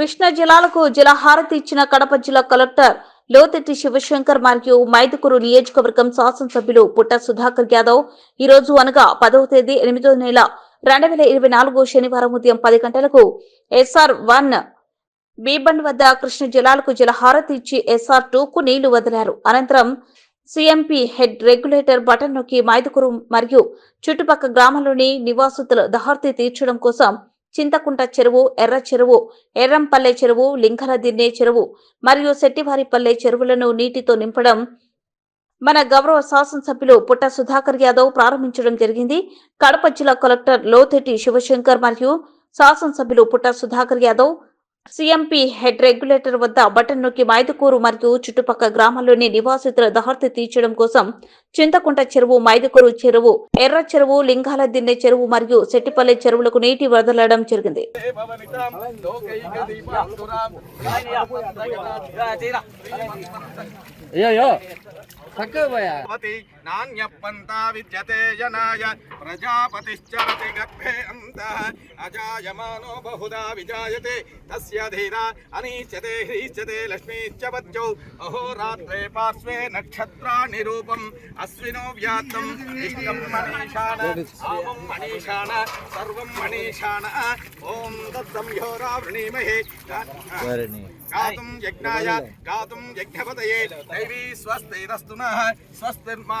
కృష్ణా జిల్లాలకు జలహారతి ఇచ్చిన కడప జిల్లా కలెక్టర్ లోతెట్టి శివశంకర్ మరియు మైదుకూరు నియోజకవర్గం శాసనసభ్యులు పుట్ట సుధాకర్ యాదవ్ ఈ రోజు అనగా పదవ తేదీ ఎనిమిదో నెల రెండు వేల ఇరవై నాలుగు శనివారం ఉదయం పది గంటలకు ఎస్ఆర్ వన్ బీబండ్ వద్ద కృష్ణ జలాలకు జలహారతి ఇచ్చి ఎస్ఆర్ టూ కు నీళ్ళు వదిలారు. అనంతరం సిఎంపి హెడ్ రెగ్యులేటర్ బటన్ నొక్కి మైదుకూరు మరియు చుట్టుపక్కల గ్రామంలోని నివాసితుల దహార్తి తీర్చడం కోసం చింతకుంట చెరువు ఎర్ర చెరువు ఎర్రంపల్లె చెరువు లింకనదిన్నే చెరువు మరియు శెట్టివారిపల్లె చెరువులను నీటితో నింపడం. మన గౌరవ శాసనసభ్యులు పుట్ట సుధాకర్ యాదవ్ ప్రారంభించడం జరిగింది. కడప జిల్లా కలెక్టర్ లోతెట్టి శివశంకర్ మరియు శాసనసభ్యులు Putta Sudhakar Yadav CMP head regulator వద్ద బటన్ నొక్కి మైదుకూరు మరియు చుట్టుపక్కల గ్రామాల్లోని నివాసితుల దహర్తి తీర్చడం కోసం చింతకుంట చెరువు మైదుకూరు చెరువు ఎర్ర చెరువు లింగాల దిన్నె చెరువు మరియు సెట్టిపల్లె చెరువులకు నీటి వదలడం జరిగింది. అయ్యో नान्यपन्ता विद्यते जनाय प्रजापतिश्चरति गर्भे अन्तः अजायमानो बहुधा विजायते तस्य धीरा अनीच्यते ह्रीच्यते लक्ष्मीश्च अहोरात्रे पार्श्वे नक्षत्राणि अश्विनो व्याप्तम् इष्टं मनीषाण मनीषाण सर्वं मनीषाण। ॐ दत्तं गातुं यज्ञाय गातुं यज्ञपतये दैवी स्वस्तिरस्तु नः स्वस्तिर्मा